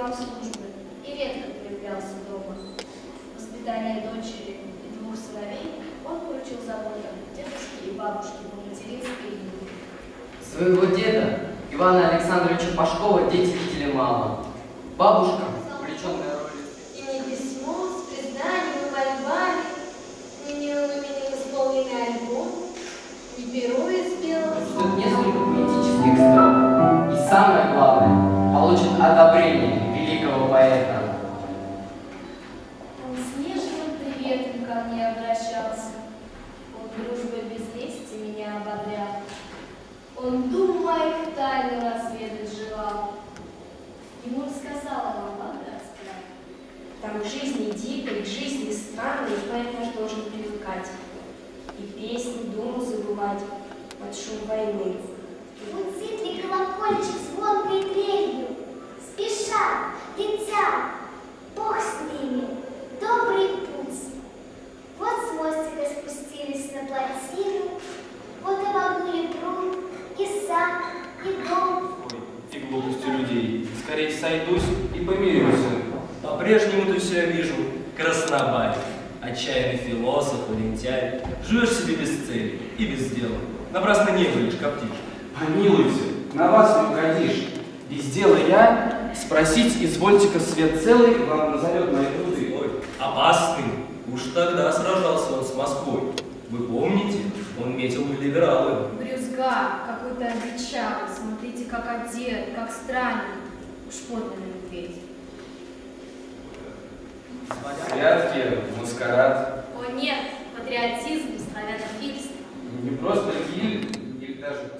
делам службы и редко появлялся дома. Воспитание дочери и двух сыновей он поручил заботам дедушки и бабушки по материнской линии. Своего деда Ивана Александровича Пашкова дети видели мало. Бабушка, увлеченная ролью. И не письмо с признанием и мольбами, и милым исполненный альбом, не перо из белого. Тут несколько поэтических строк. И самое главное, получит одобрение великого поэта. Он с нежным приветом ко мне обращался. Он дружбой без лести меня ободрял. Он дум моих тайн разведать желал. Ему рассказала мама Богатская. Там к жизни дикой, к жизни странной поэт наш должен привыкать. И песни, думу забывать под шум войны. Гудзит ли колокольчик звонкой сойдусь и помирюсь. По-прежнему ты себя вижу, краснобай. Отчаянный философ, лентяй. Живешь себе без цели и без дела. Напрасно не лишь коптишь. Помилуйте, на вас не угодишь. Без дела я спросить, извольте-ка свет целый, вам назовет мои труды. Ой, опасный. Уж тогда сражался он с Москвой. Вы помните, он метил в либералы. Брюзга, какой-то обещалый. Смотрите, как одет, как странник. Подлинный медведь. Святки, маскарад. О нет, патриотизм, славянофильство. Не просто гиль, или даже.